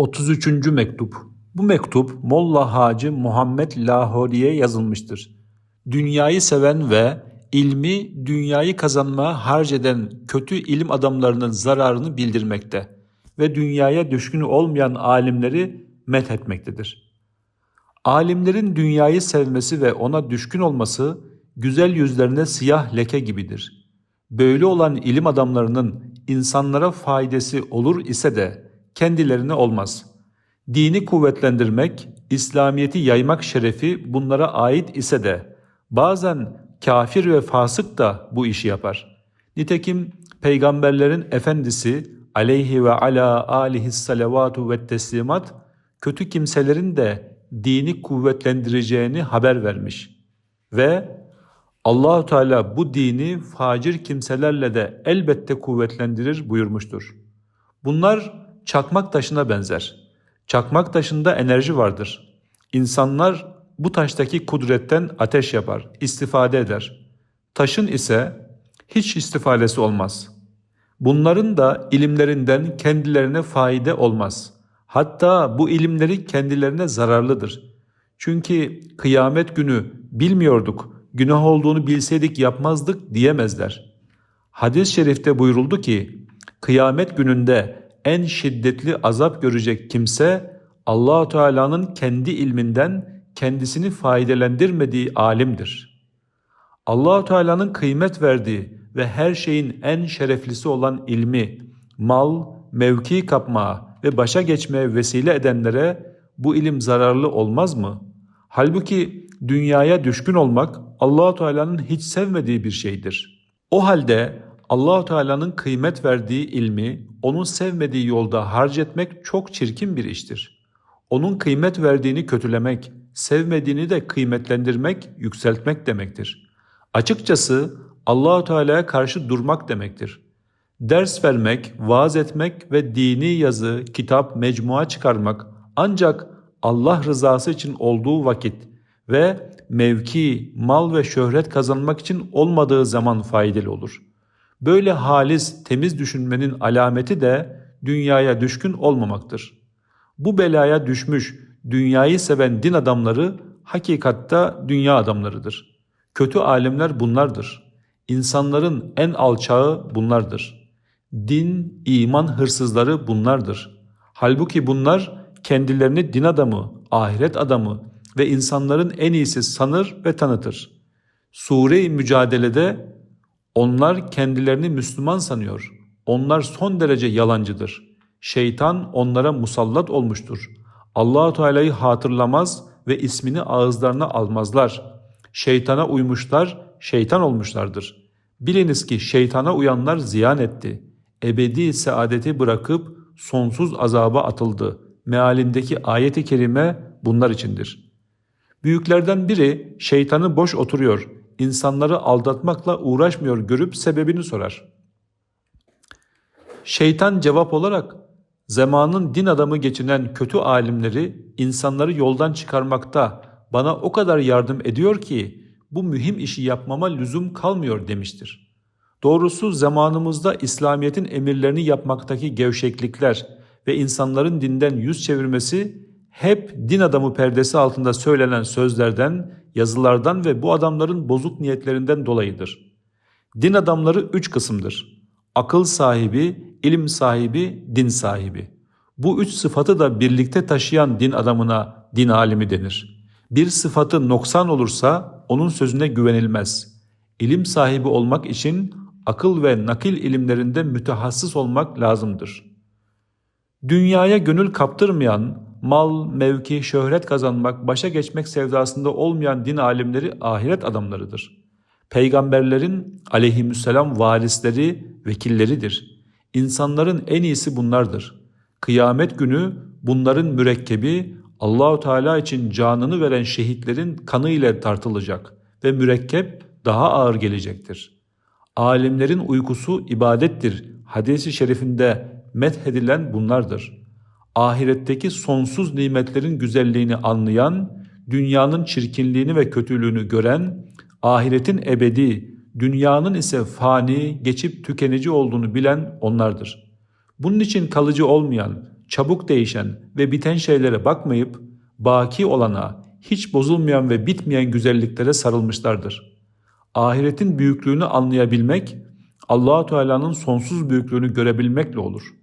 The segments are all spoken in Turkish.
33. mektup. Bu mektup Molla Hacı Muhammed Lahori'ye yazılmıştır. Dünyayı seven ve ilmi dünyayı kazanmaya harc eden kötü ilim adamlarının zararını bildirmekte ve dünyaya düşkün olmayan alimleri methetmektedir. Alimlerin dünyayı sevmesi ve ona düşkün olması güzel yüzlerine siyah leke gibidir. Böyle olan ilim adamlarının insanlara faydası olur ise de kendilerine olmaz. Dini kuvvetlendirmek, İslamiyeti yaymak şerefi bunlara ait ise de bazen kafir ve fasık da bu işi yapar. Nitekim peygamberlerin efendisi aleyhi ve ala alihi salavatu ve teslimat kötü kimselerin de dini kuvvetlendireceğini haber vermiş ve Allahu Teala bu dini facir kimselerle de elbette kuvvetlendirir buyurmuştur. Bunlar çakmak taşına benzer. Çakmak taşında enerji vardır. İnsanlar bu taştaki kudretten ateş yapar, istifade eder. Taşın ise hiç istifadesi olmaz. Bunların da ilimlerinden kendilerine faide olmaz. Hatta bu ilimleri kendilerine zararlıdır. Çünkü kıyamet günü bilmiyorduk, günah olduğunu bilseydik yapmazdık diyemezler. Hadis-i şerifte buyuruldu ki, kıyamet gününde en şiddetli azap görecek kimse Allahu Teala'nın kendi ilminden kendisini faydelendirmediği alimdir. Allahu Teala'nın kıymet verdiği ve her şeyin en şereflisi olan ilmi, mal, mevki kapmaya ve başa geçmeye vesile edenlere bu ilim zararlı olmaz mı? Halbuki dünyaya düşkün olmak Allahu Teala'nın hiç sevmediği bir şeydir. O halde Allahu Teala'nın kıymet verdiği ilmi onun sevmediği yolda harcetmek çok çirkin bir iştir. Onun kıymet verdiğini kötülemek, sevmediğini de kıymetlendirmek, yükseltmek demektir. Açıkçası Allahu Teala'ya karşı durmak demektir. Ders vermek, vaaz etmek ve dini yazı, kitap, mecmua çıkarmak ancak Allah rızası için olduğu vakit ve mevki, mal ve şöhret kazanmak için olmadığı zaman faydalı olur. Böyle halis, temiz düşünmenin alameti de dünyaya düşkün olmamaktır. Bu belaya düşmüş, dünyayı seven din adamları hakikatta dünya adamlarıdır. Kötü alimler bunlardır. İnsanların en alçağı bunlardır. Din, iman hırsızları bunlardır. Halbuki bunlar kendilerini din adamı, ahiret adamı ve insanların en iyisi sanır ve tanıtır. Sure-i Mücadele'de onlar kendilerini Müslüman sanıyor. Onlar son derece yalancıdır. Şeytan onlara musallat olmuştur. Allahu Teala'yı hatırlamaz ve ismini ağızlarına almazlar. Şeytana uymuşlar, şeytan olmuşlardır. Biliniz ki şeytana uyanlar ziyan etti. Ebedi saadeti bırakıp sonsuz azaba atıldı. Mealindeki ayeti kerime bunlar içindir. Büyüklerden biri şeytanı boş oturuyor, insanları aldatmakla uğraşmıyor görüp sebebini sorar. Şeytan cevap olarak zamanın din adamı geçinen kötü alimleri insanları yoldan çıkarmakta bana o kadar yardım ediyor ki bu mühim işi yapmama lüzum kalmıyor demiştir. Doğrusu zamanımızda İslamiyet'in emirlerini yapmaktaki gevşeklikler ve insanların dinden yüz çevirmesi hep din adamı perdesi altında söylenen sözlerden, yazılardan ve bu adamların bozuk niyetlerinden dolayıdır. Din adamları üç kısımdır. Akıl sahibi, ilim sahibi, din sahibi. Bu üç sıfatı da birlikte taşıyan din adamına din alimi denir. Bir sıfatı noksan olursa onun sözüne güvenilmez. İlim sahibi olmak için akıl ve nakil ilimlerinde mütehassıs olmak lazımdır. Dünyaya gönül kaptırmayan, mal, mevki, şöhret kazanmak, başa geçmek sevdasında olmayan din alimleri ahiret adamlarıdır. Peygamberlerin aleyhisselam varisleri, vekilleridir. İnsanların en iyisi bunlardır. Kıyamet günü bunların mürekkebi Allahu Teala için canını veren şehitlerin kanı ile tartılacak ve mürekkep daha ağır gelecektir. Alimlerin uykusu ibadettir. Hadisi şerifinde methedilen bunlardır. Ahiretteki sonsuz nimetlerin güzelliğini anlayan, dünyanın çirkinliğini ve kötülüğünü gören, ahiretin ebedi, dünyanın ise fani, geçip tükenici olduğunu bilen onlardır. Bunun için kalıcı olmayan, çabuk değişen ve biten şeylere bakmayıp baki olana, hiç bozulmayan ve bitmeyen güzelliklere sarılmışlardır. Ahiretin büyüklüğünü anlayabilmek, Allahu Teala'nın sonsuz büyüklüğünü görebilmekle olur.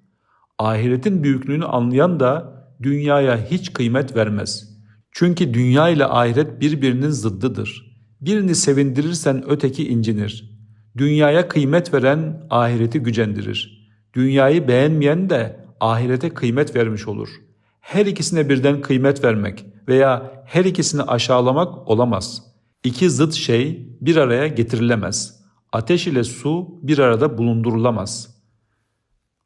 Ahiretin büyüklüğünü anlayan da dünyaya hiç kıymet vermez. Çünkü dünya ile ahiret birbirinin zıddıdır. Birini sevindirirsen öteki incinir. Dünyaya kıymet veren ahireti gücendirir. Dünyayı beğenmeyen de ahirete kıymet vermiş olur. Her ikisine birden kıymet vermek veya her ikisini aşağılamak olamaz. İki zıt şey bir araya getirilemez. Ateş ile su bir arada bulundurulamaz.''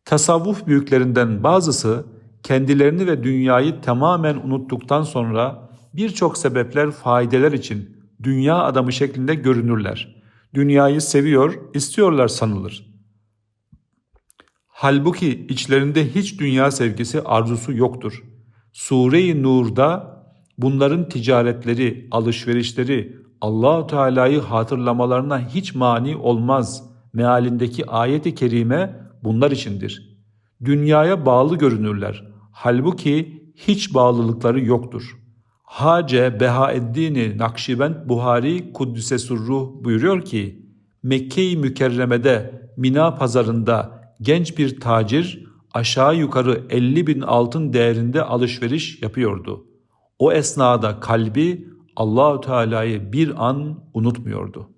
Tasavvuf büyüklerinden bazısı kendilerini ve dünyayı tamamen unuttuktan sonra birçok sebepler faydeler için dünya adamı şeklinde görünürler. Dünyayı seviyor, istiyorlar sanılır. Halbuki içlerinde hiç dünya sevgisi arzusu yoktur. Sure-i Nur'da bunların ticaretleri, alışverişleri, Allahu Teala'yı hatırlamalarına hiç mani olmaz. Mealindeki ayeti kerime bunlar içindir. Dünyaya bağlı görünürler. Halbuki hiç bağlılıkları yoktur. Hace Behaeddin Nakşibend Buhari Kuddise Surruh buyuruyor ki Mekke-i Mükerreme'de Mina pazarında genç bir tacir aşağı yukarı 50 bin altın değerinde alışveriş yapıyordu. O esnada kalbi Allahü Teala'yı bir an unutmuyordu.